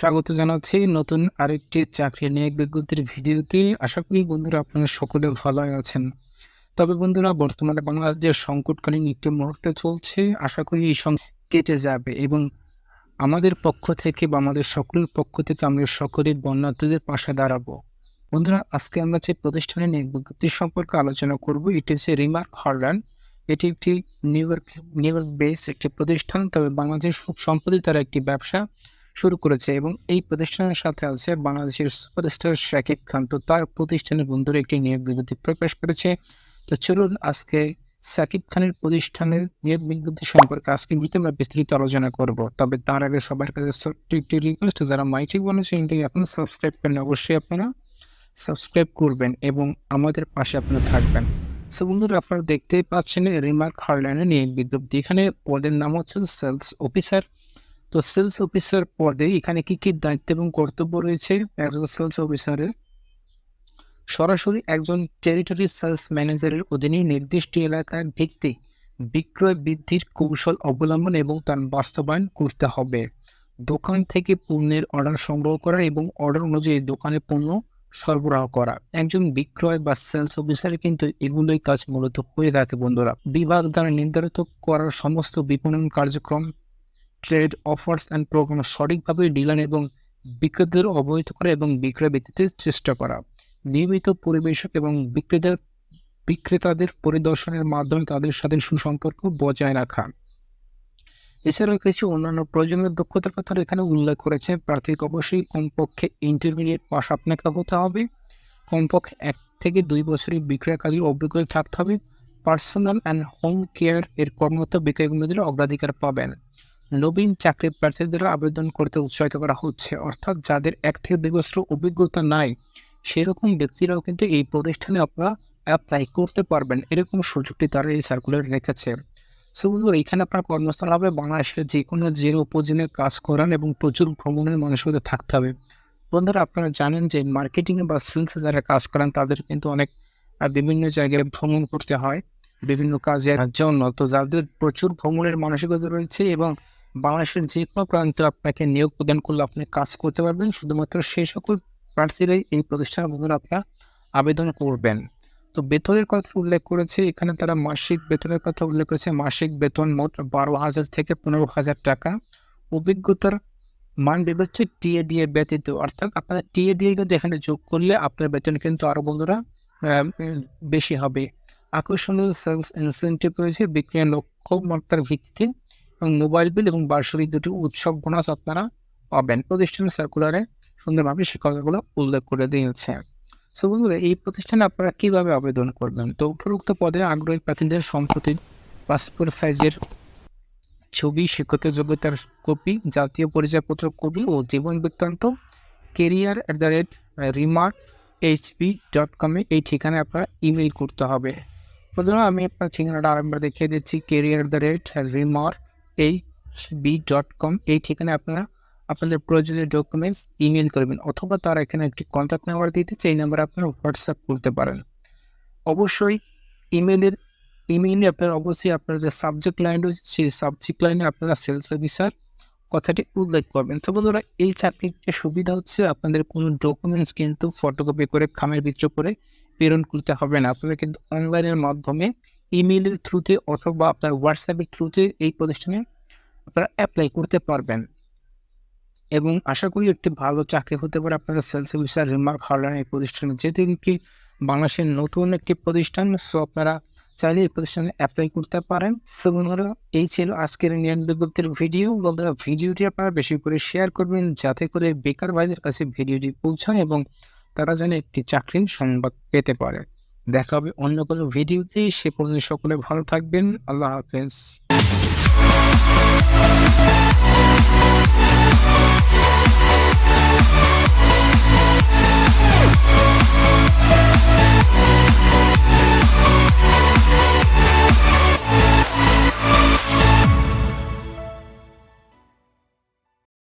স্বাগত জানাচ্ছি নতুন আরেকটি চাকরি নিয়োগ বিজ্ঞপ্তির ভিডিওতে। আশা করি বন্ধুরা আপনারা সকলে ভালো আছেন। তবে বন্ধুরা, বর্তমানে বাংলাদেশের সংকটকালীন একটি মুহূর্তে চলছে। আশা করি এই সংকট কেটে যাবে এবং আমাদের পক্ষ থেকে বা আমাদের সকলের পক্ষ থেকে আমরা সকলের বন্যার্থীদের পাশে দাঁড়াবো। বন্ধুরা, আজকে আমরা যে প্রতিষ্ঠানের নিয়োগ বিজ্ঞপ্তি সম্পর্কে আলোচনা করব, এটি হচ্ছে রিমার্ক হরল্যান্ড এটি একটি New York New York base একটি প্রতিষ্ঠান, তবে বাংলাদেশ খুব সম্প্রতি তারা একটি ব্যবসা। শুরু করেছে এবং এই প্রতিষ্ঠানের সাথে আছে বাংলাদেশের সুপারস্টার শাকিব খান। তো তার প্রতিষ্ঠানের বন্ধুরা একটি নিয়োগ বিজ্ঞপ্তি প্রকাশ করেছে। তো চলুন আজকে সাকিব খানের প্রতিষ্ঠানের নিয়োগ বিজ্ঞপ্তি সম্পর্কে আজকে ভিডিওতে আমরা বিস্তারিত আলোচনা করব। তবে তার আগে সবার কাছে ছোট্ট একটি রিকোয়েস্ট যারা মাইটি বলে চ্যানেলটি এখন সাবস্ক্রাইব করেন অবশ্যই আপনারা সাবস্ক্রাইব করবেন এবং আমাদের পাশে আপনারা থাকবেন। সো বন্ধুরা, আপনারা দেখতেই পাচ্ছেন রিমার্ক হারল্যান্ডের নিয়োগ বিজ্ঞপ্তি। এখানে পদের নাম হচ্ছে সেলস অফিসার তো সেলস অফিসার পদে এখানে কি কি দায়িত্ব এবং কর্তব্য রয়েছে একজন সেলস অফিসারের সরাসরি একজন টেরিটরি সেলস ম্যানেজারের অধীনে নির্দিষ্ট এলাকার ভিত্তি বিক্রয় বৃদ্ধির কৌশল অবলম্বন এবং তার বাস্তবায়ন করতে হবে। দোকান থেকে পণ্যের অর্ডার সংগ্রহ করা এবং অর্ডার অনুযায়ী দোকানে পণ্য সরবরাহ করা। একজন বিক্রয় বা সেলস অফিসারের কিন্তু এগুলোই কাজ মূলত হয়ে থাকে বন্ধুরা। বিভাগ দ্বারা নির্ধারিত করার সমস্ত বিপণন কার্যক্রম ট্রেড অফার্স অ্যান্ড প্রোগ্রাম সঠিকভাবে ডিলার এবং বিক্রেতাদের অবহিত করা এবং বিক্রয় ব্যক্তিতে চেষ্টা করা। নিয়মিত পরিবেশক এবং বিক্রেতার, বিক্রেতাদের পরিদর্শনের মাধ্যমে তাদের সাথে সুসম্পর্ক বজায় রাখা। এছাড়াও কিছু অন্যান্য প্রয়োজনীয় দক্ষতার কথা এখানে উল্লেখ করেছে। প্রার্থীকে অবশ্যই কমপক্ষে ইন্টারমিডিয়েট পাস আপনাকে হতে হবে। কমপক্ষে এক থেকে দুই বছরের বিক্রয় কাজের অভিজ্ঞতা থাকতে হবে। পার্সোনাল অ্যান্ড হোম কেয়ার এর কর্মরত বিক্রয়গুলোদের অগ্রাধিকার পাবেন। নবীন চাকরি প্রার্থীদের আবেদন করতে উৎসাহিত করা হচ্ছে। অর্থাৎ যাদের এক থেকে দুই বছর অভিজ্ঞতা নাই, সেরকম ব্যক্তিরাও কিন্তু এই প্রতিষ্ঠানে আপনারা অ্যাপ্লাই করতে পারবেন। এরকম সুযোগটি তারা এই সার্কুলার রেখেছে। সো বন্ধুরা, এখানে আপনার কর্মস্থল হবে বাংলাদেশের যে কোনো জেলা উপজেলায় কাজ করান এবং প্রচুর ভ্রমণের মানুষদের থাকতে হবে। বন্ধুরা, আপনারা জানেন যে মার্কেটিংয়ে বা সেলসে যারা কাজ করেন, তাদের কিন্তু অনেক বিভিন্ন জায়গায় ভ্রমণ করতে হয়, বিভিন্ন কাজের জন্য তো যাদের প্রচুর ভ্রমণের মানসিকতা রয়েছে এবং বাংলাদেশের যে কোনো প্রান্তে আপনাকে নিয়োগ প্রদান করলে আপনি কাজ করতে পারবেন। শুধুমাত্র সেই সকল প্রার্থীরাই এই প্রতিষ্ঠানের বন্ধুরা আপনার আবেদন করবেন। তো বেতনের কথা উল্লেখ করেছে, এখানে তারা মাসিক বেতনের কথা উল্লেখ করেছে। মাসিক বেতন মোট বারো হাজার থেকে পনেরো হাজার টাকা। অভিজ্ঞতার মান বিবেচ্য টিএডি এর ব্যতীত, অর্থাৎ আপনার টিএডি কিন্তু এখানে যোগ করলে আপনার বেতন কিন্তু আরও বন্ধুরা বেশি হবে। আকর্ষণীয় সেলস ইনসেন্টিভ রয়েছে বিক্রিয়ার লক্ষ্যমাত্রার ভিত্তিতে। এবং মোবাইল বিল এবং বার্ষিক দুটি উৎসব বোনাস আপনারা পাবেন। প্রতিষ্ঠানের সার্কুলারে সুন্দরভাবে সে কথাগুলো উল্লেখ করে দিয়েছে। সো বন্ধুরা, এই প্রতিষ্ঠানে আপনারা কীভাবে আবেদন করবেন? তো উপরোক্ত পদে আগ্রহী প্রার্থীদের সম্প্রতি পাসপোর্ট সাইজের ছবি শিক্ষত যোগ্যতার কপি, জাতীয় পরিচয়পত্র কপি ও জীবন বৃত্তান্ত career at the rate remark HP dot কমে এই ঠিকানায় আপনারা ইমেল করতে হবে। প্রথমে আমি আপনার ঠিকানাটা আরেকবার দেখিয়ে দিচ্ছি career at the rate remark H B dot com এই ঠিকানায় আপনারা আপনাদের প্রয়োজনীয় ডকুমেন্টস ইমেল করবেন অথবা তারা এখানে একটি কন্ট্যাক্ট নাম্বার দিতে এই নাম্বারে আপনারা হোয়াটসঅ্যাপ করতে পারেন। অবশ্যই ইমেলের ইমেইলে আপনারা অবশ্যই আপনাদের সাবজেক্ট লাইন রয়েছে, সেই সাবজেক্ট লাইনে আপনারা সেলস অফিসার কথাটি উল্লেখ করবেন। তো বন্ধুরা, এই চাকরির সুবিধা হচ্ছে আপনাদের কোনো ডকুমেন্টস কিন্তু ফটোকপি করে, খামের ভিতর করে প্রেরণ করতে হবে না। আপনারা কিন্তু অনলাইনের মাধ্যমে ইমেইলের থ্রুতে অথবা আপনার হোয়াটসঅ্যাপের থ্রুতে এই প্রতিষ্ঠানে আপনারা অ্যাপ্লাই করতে পারবেন। এবং আশা করি একটি ভালো চাকরি হতে পারে আপনারা সেলস অফিসার রিমার্ক হারলান এই প্রতিষ্ঠানে। যেহেতু কি বাংলাদেশের নতুন একটি প্রতিষ্ঠান সো আপনারা চাইলে এই প্রতিষ্ঠানে অ্যাপ্লাই করতে পারেন। সো বন্ধুরা, এই ছিল আজকের নিয়োগ বিজ্ঞপ্তির ভিডিও বন্ধুরা ভিডিওটি আপনারা বেশি করে শেয়ার করবেন যাতে করে বেকার ভাইদের কাছে ভিডিওটি পৌঁছায় এবং তারা যেন একটি চাকরির সংবাদ পেতে পারে। দেখা হবে অন্য কোনো ভিডিওতে। সে পর্যন্ত সকলে ভালো থাকবেন। আল্লাহ হাফেজ।